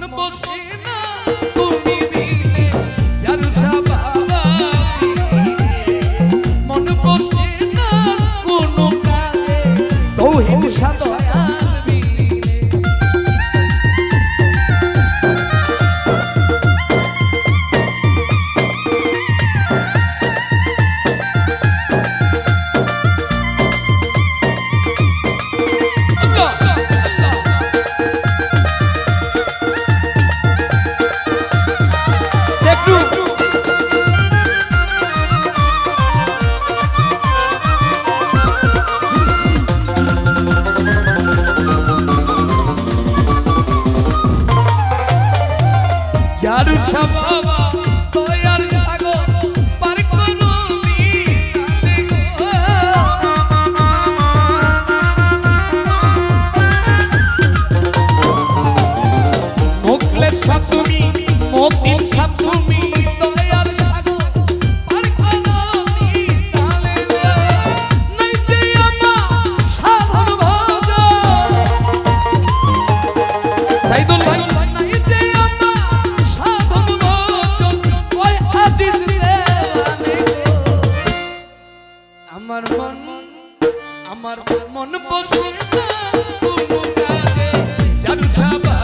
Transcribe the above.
não bolsinho. সব মন আমার মন বসে না সাবা